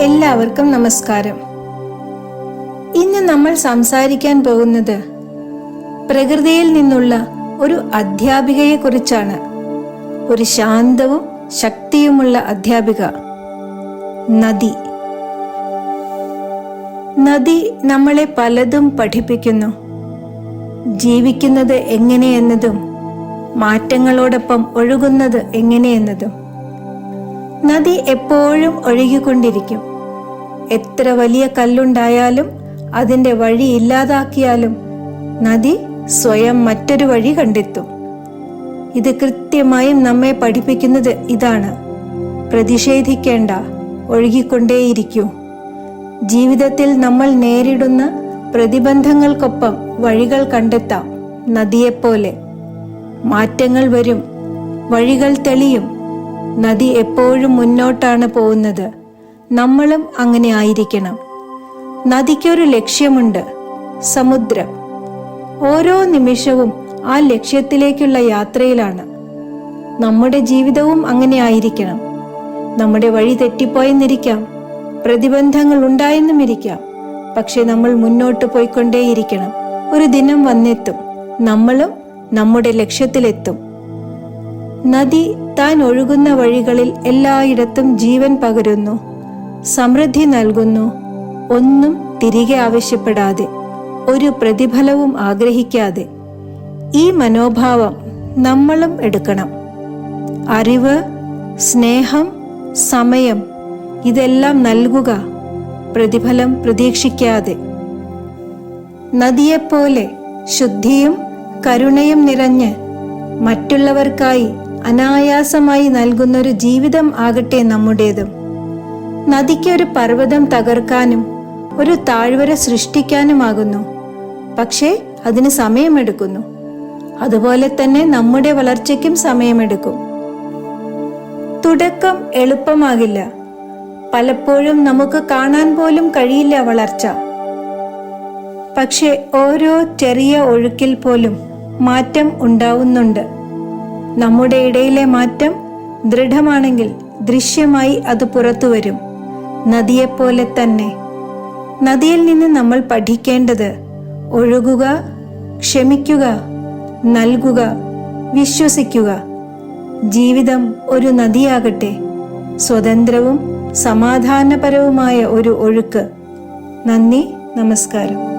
എല്ലാവർക്കും നമസ്കാരം. ഇന്ന് നമ്മൾ സംസാരിക്കാൻ പോകുന്നത് പ്രകൃതിയിൽ നിന്നുള്ള ഒരു അധ്യാപികയെ കുറിച്ചാണ് ഒരു ശാന്തവും ശക്തിയുമുള്ള അധ്യാപിക നദി. നദി നമ്മളെ പലതും പഠിപ്പിക്കുന്നു. ജീവിക്കുന്നത് എങ്ങനെയെന്നതും മാറ്റങ്ങളോടൊപ്പം ഒഴുകുന്നത് എങ്ങനെയെന്നതും. നദി എപ്പോഴും ഒഴുകിക്കൊണ്ടിരിക്കും. എത്ര വലിയ കല്ലുണ്ടായാലും അതിന്റെ വഴി ഇല്ലാതാക്കിയാലും നദി സ്വയം മറ്റൊരു വഴി കണ്ടെത്തും. ഇത് കൃത്യമായും നമ്മെ പഠിപ്പിക്കുന്നത് ഇതാണ്. പ്രതിഷേധിക്കേണ്ട ഒഴുകിക്കൊണ്ടേയിരിക്കൂ. ജീവിതത്തിൽ നമ്മൾ നേരിടുന്ന പ്രതിബന്ധങ്ങൾക്കൊപ്പം വഴികൾ കണ്ടെത്താം നദിയെപ്പോലെ. മാറ്റങ്ങൾ വരും വഴികൾ തെളിയും. നദി എപ്പോഴും മുന്നോട്ടാണ് പോകുന്നത്. നമ്മളും അങ്ങനെ ആയിരിക്കണം. നദിക്കൊരു ലക്ഷ്യമുണ്ട് സമുദ്രം. ഓരോ നിമിഷവും ആ ലക്ഷ്യത്തിലേക്കുള്ള യാത്രയിലാണ്. നമ്മുടെ ജീവിതവും അങ്ങനെ ആയിരിക്കണം. നമ്മുടെ വഴി തെറ്റിപ്പോയെന്നിരിക്കാം. പ്രതിബന്ധങ്ങൾ ഉണ്ടായെന്നുമിരിക്കാം. പക്ഷെ നമ്മൾ മുന്നോട്ട് പോയിക്കൊണ്ടേയിരിക്കണം. ഒരു ദിനം വന്നെത്തും. നമ്മളും നമ്മുടെ ലക്ഷ്യത്തിലെത്തും. നദി താൻ ഒഴുകുന്ന വഴികളിൽ എല്ലായിടത്തും ജീവൻ പകരുന്നു. സമൃദ്ധി നൽകുന്നു. ഒന്നും തിരികെ ആവശ്യപ്പെടാതെ ഒരു പ്രതിഫലവും ആഗ്രഹിക്കാതെ ഈ മനോഭാവം നമ്മളും എടുക്കണം. അറിവ് സ്നേഹം സമയം ഇതെല്ലാം നൽകുക പ്രതിഫലം പ്രതീക്ഷിക്കാതെ. നദിയെപ്പോലെ ശുദ്ധിയും കരുണയും നിറഞ്ഞ് മറ്റുള്ളവർക്കായി അനായാസമായി നൽകുന്നൊരു ജീവിതം ആകട്ടെ നമ്മുടേതും. നദിക്ക് ഒരു പർവതം തകർക്കാനും ഒരു താഴ്വര സൃഷ്ടിക്കാനുമാകുന്നു. പക്ഷേ അതിന് സമയമെടുക്കുന്നു. അതുപോലെ തന്നെ നമ്മുടെ വളർച്ചയ്ക്കും സമയമെടുക്കും. തുടക്കം എളുപ്പമാകില്ല. പലപ്പോഴും നമുക്ക് കാണാൻ പോലും കഴിയില്ല വളർച്ച. പക്ഷേ ഓരോ ചെറിയ ഒഴുക്കിൽ പോലും മാറ്റം ഉണ്ടാവുന്നുണ്ട്. നമ്മുടെ ഇടയിലെ മാറ്റം ദൃഢമാണെങ്കിൽ ദൃശ്യമായി അത് പുറത്തു വരും നദിയെപ്പോലെ തന്നെ. നദിയിൽ നിന്ന് നമ്മൾ പഠിക്കേണ്ടത് ഒഴുകുക ക്ഷമിക്കുക നൽകുക വിശ്വസിക്കുക. ജീവിതം ഒരു നദിയാകട്ടെ. സ്വതന്ത്രവും സമാധാനപരവുമായ ഒരു ഒഴുക്ക്. നന്ദി നമസ്കാരം.